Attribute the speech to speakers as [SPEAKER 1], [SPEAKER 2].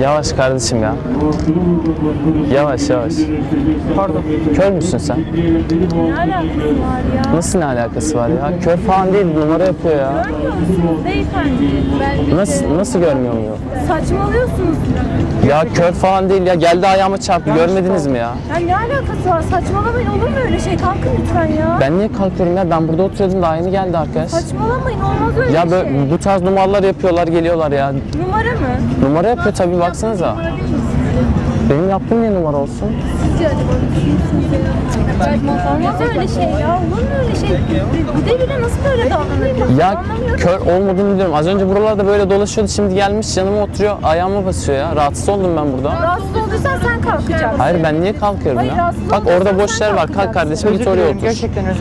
[SPEAKER 1] Yavaş kardeşim ya. Yavaş yavaş.
[SPEAKER 2] Pardon.
[SPEAKER 1] Kör müsün sen?
[SPEAKER 3] Ne alakası var ya?
[SPEAKER 1] Nasıl ne alakası var ya? Kör falan değil numara yapıyor ya.
[SPEAKER 3] Görmüyor beyefendi? Ben
[SPEAKER 1] nasıl, nasıl görmüyor muyum?
[SPEAKER 3] Saçmalıyorsunuz.
[SPEAKER 1] Ya kör falan değil ya. Geldi ayağıma çarptı. Görmediniz mi ya?
[SPEAKER 3] Ya ne alakası var? Saçmalamayın olur mu öyle şey? Kalkın lütfen ya.
[SPEAKER 1] Ben niye kalkıyorum ya? Ben burada oturuyordum daha yeni geldi arkadaş.
[SPEAKER 3] Saçmalamayın olmaz öyle
[SPEAKER 1] Ya
[SPEAKER 3] şey.
[SPEAKER 1] böyle bu tarz numaralar yapıyorlar geliyorlar ya.
[SPEAKER 3] Numara mı?
[SPEAKER 1] Numara yapıyor tabii baksanıza.
[SPEAKER 3] Numara değil mi?
[SPEAKER 1] Benim yaptığım niye numara olsun?
[SPEAKER 3] Sizce acaba ya? Olmaz öyle şey ya. Olur mu öyle şey? Bir de bile nasıl böyle davranabilir?
[SPEAKER 1] Ya kör olmadığını biliyorum. Az önce buralarda böyle dolaşıyordu. Şimdi gelmiş yanıma oturuyor. Ayağıma basıyor ya. Rahatsız oldum ben burada.
[SPEAKER 3] Rahatsız olduysan kalkacaksın.
[SPEAKER 1] Hayır ben niye kalkıyorum
[SPEAKER 3] Hayır,
[SPEAKER 1] ya? Bak orada boş
[SPEAKER 3] sen
[SPEAKER 1] yer var. Kalk
[SPEAKER 3] kalkacaksın.
[SPEAKER 1] kardeşim
[SPEAKER 2] Özür
[SPEAKER 1] git oraya
[SPEAKER 2] dilerim.
[SPEAKER 1] otur.
[SPEAKER 2] Gerçekten özür